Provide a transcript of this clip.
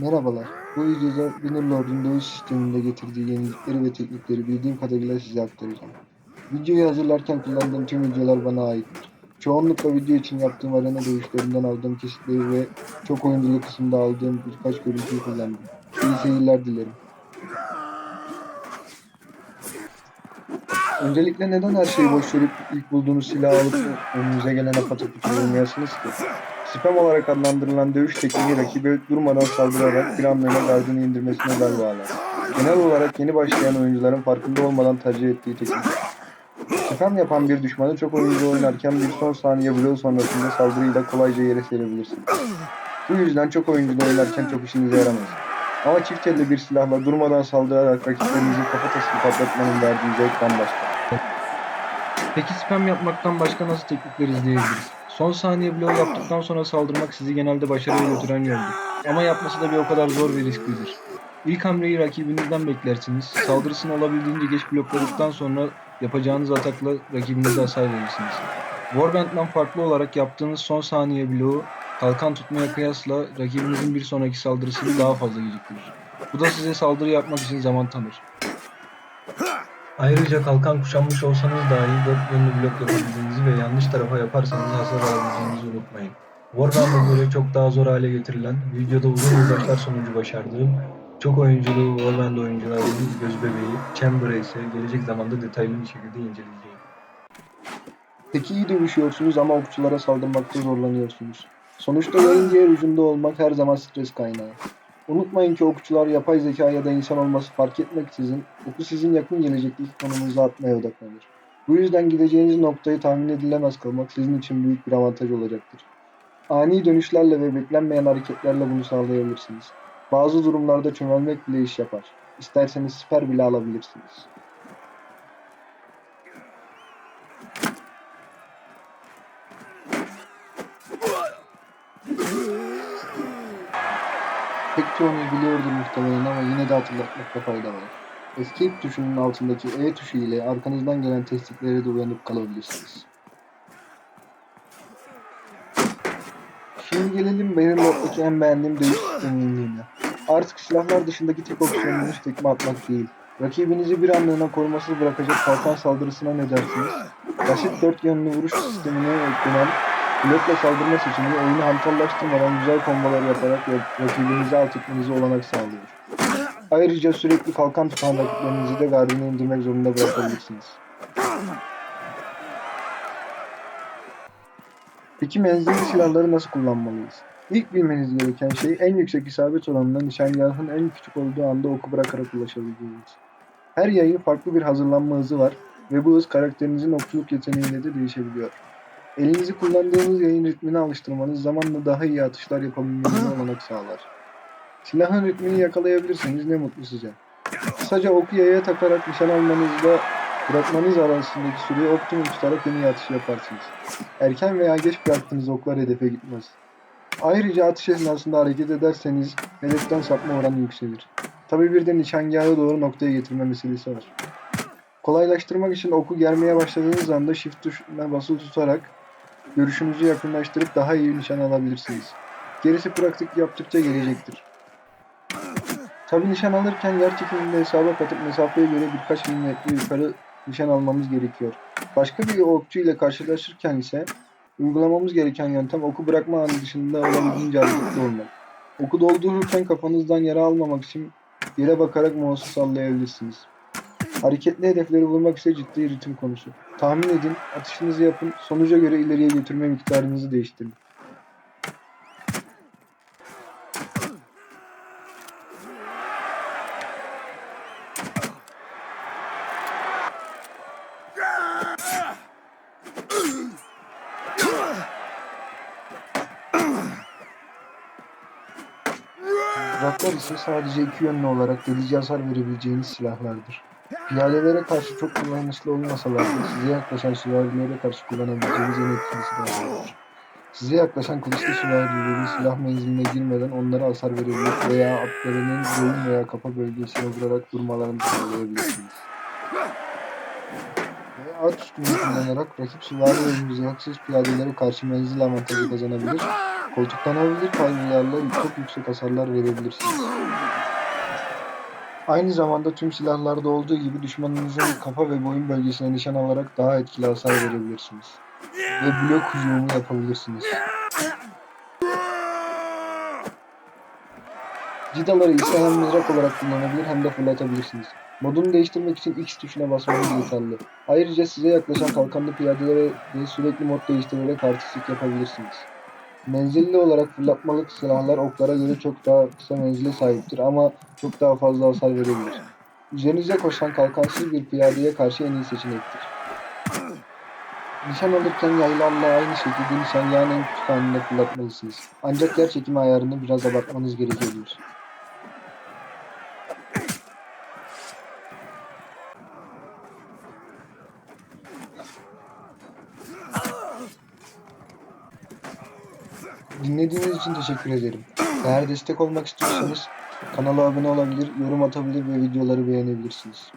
Merhabalar. Bu videoda Bannerlord'un dövüş sisteminde getirdiği yenilikleri ve teknikleri bildiğim kadarıyla size aktaracağım. Videoyu hazırlarken kullandığım tüm videolar bana aittir. Çoğunlukla video için yaptığım arena dövüşlerinden aldığım kesitleri ve çok oyunculu kısımda aldığım birkaç görüntüyü kullandım. İyi seyirler dilerim. Öncelikle neden her şeyi boş verip ilk bulduğunuz silahı alıp önünüze gelen apataputu vurmayasınız ki? Spam olarak adlandırılan dövüş tekniği rakibe durmadan saldırarak bir anlığına gardını indirmesine bel bağlar. Genel olarak yeni başlayan oyuncuların farkında olmadan tercih ettiği teknik. Spam yapan bir düşmanı çok oyuncu oynarken bir son saniye bloğu sonrasında saldırıyla kolayca yere serebilirsiniz. Bu yüzden çok oyunculu oynarken çok işinize yaramaz. Ama çift elle bir silahla durmadan saldırarak rakiplerinizin kafatasını patlatmanın verdiği zevk bambaşka. Peki spam yapmaktan başka nasıl teknikler izleyebiliriz? Son saniye bloğu yaptıktan sonra saldırmak sizi genelde başarıya götüren yoldur. Ama yapması da bir o kadar zor ve risklidir. İlk hamleyi rakibinizden beklersiniz. Saldırısını olabildiğince geç blokladıktan sonra yapacağınız atakla rakibinize hasar verirsiniz. Warband'den farklı olarak yaptığınız son saniye bloğu kalkan tutmaya kıyasla rakibinizin bir sonraki saldırısını daha fazla geciktirir. Bu da size saldırı yapmak için zaman tanır. Ayrıca kalkan kuşanmış olsanız dahi dört yönlü blok yapabildiğinizi ve yanlış tarafa yaparsanız hasar alabileceğinizi unutmayın. Warband'a göre çok daha zor hale getirilen, videoda uzun uğraşlar sonucu başardığım, çok oyunculu Warband oyuncularının göz bebeği, Chamber'a ise gelecek zamanda detaylı bir şekilde inceleyeceğim. Peki iyi dövüşüyorsunuz ama okçulara saldırmakta zorlanıyorsunuz. Sonuçta yayın diğer ucunda olmak her zaman stres kaynağı. Unutmayın ki okçular yapay zeka ya da insan olması fark etmeksizin oku sizin yakın gelecekteki konunuza atmaya odaklanır. Bu yüzden gideceğiniz noktayı tahmin edilemez kılmak sizin için büyük bir avantaj olacaktır. Ani dönüşlerle ve beklenmeyen hareketlerle bunu sağlayabilirsiniz. Bazı durumlarda çömelmek bile iş yapar. İsterseniz siper bile alabilirsiniz. Pek çoğunuz biliyordur muhtemelen ama yine de hatırlatmakta fayda var. Escape tuşunun altındaki E tuşu ile arkanızdan gelen testiklere de uyanıp kalabilirsiniz. Şimdi gelelim Bannerlord'daki en beğendiğim dövüş sistemine. Artık silahlar dışındaki tek opsiyonunuz tekme atmak değil. Rakibinizi bir anlığına korumasız bırakacak kalkan saldırısına ne dersiniz? Basit dört yönlü vuruş sistemine eklenen blokla saldırma seçeneği oyunu hantallaştırmadan güzel kombolar yaparak rak- rakibinizi alt etmenize olanak sağlıyor. Ayrıca sürekli kalkan tutan rakiplerinizi de gardını indirmek zorunda bırakabilirsiniz. Peki menzilli silahları nasıl kullanmalıyız? İlk bilmeniz gereken şey en yüksek isabet oranına nişangahın en küçük olduğu anda oku bırakarak ulaşabileceğiniz. Her yayın farklı bir hazırlanma hızı var ve bu hız karakterinizin okçuluk yeteneğiyle de değişebiliyor. Elinizi kullandığınız yayın ritmine alıştırmanız zamanla daha iyi atışlar yapabilmenize olanak sağlar. Silahın ritmini yakalayabilirseniz ne mutlu size. Kısaca oku yaya takarak nişan almanızla bırakmanız arasındaki süreyi optimum tutarak en iyi atış yaparsınız. Erken veya geç bıraktığınız oklar hedefe gitmez. Ayrıca atış esnasında hareket ederseniz hedeften sapma oranı yükselir. Tabi bir de nişangahı doğru noktaya getirme meselesi var. Kolaylaştırmak için oku germeye başladığınız anda shift tuşuna basılı tutarak görüşünüzü yakınlaştırıp daha iyi nişan alabilirsiniz. Gerisi pratik yaptıkça gelecektir. Tabi nişan alırken yer çekiminde hesaba katıp mesafeye göre birkaç milimetre yukarı nişan almamız gerekiyor. Başka bir okçu ile karşılaşırken ise uygulamamız gereken yöntem oku bırakma anı dışında olabildiğince hareketli olmak. Oku doldururken kafanızdan yara almamak için yere bakarak mouse'u sallayabilirsiniz. Hareketli hedefleri vurmak ise ciddi ritim konusu. Tahmin edin, atışınızı yapın, sonuca göre ileriye götürme miktarınızı değiştirin. Raklar ise sadece iki yönlü olarak delici hasar verebileceğiniz silahlardır. Piyalelere karşı çok kullanışlı olmasalar da size yaklaşan süvarilere karşı kullanabileceğiniz en etkili silahlardır. Size yaklaşan kılıçlı süvarileri silah menziline girmeden onlara hasar verebilir veya atlarının boyun veya kafa bölgesine vurarak durmalarını sağlayabilirsiniz. Ve at üstünü kullanarak rakip süvari ve mızraksız piyadelere karşı menzil avantajı kazanabilir, Koltuklanabilir palmiyelerle çok yüksek hasarlar verebilirsiniz. Aynı zamanda tüm silahlarda olduğu gibi düşmanınızın kafa ve boyun bölgesine nişan alarak daha etkili hasar verebilirsiniz. Ve blok hücumu yapabilirsiniz. Cidaları ise hem mızrak olarak kullanabilir hem de fırlatabilirsiniz. Modunu değiştirmek için X tuşuna basmanız yeterli. Ayrıca size yaklaşan kalkanlı piyadelere de sürekli mod değiştirerek artistik yapabilirsiniz. Menzilli olarak fırlatmalık silahlar oklara göre çok daha kısa menzile sahiptir ama çok daha fazla hasar verebilir. Üzerinize koşan kalkansız bir piyadeye karşı en iyi seçenektir. Nişan alırken yaylarla aynı şekilde nişangahın en küçük halinde fırlatmalısınız. Ancak yer çekimi ayarını biraz abartmanız gerekebilir. Dinlediğiniz için teşekkür ederim. Eğer destek olmak istiyorsanız kanala abone olabilir, yorum atabilir ve videoları beğenebilirsiniz.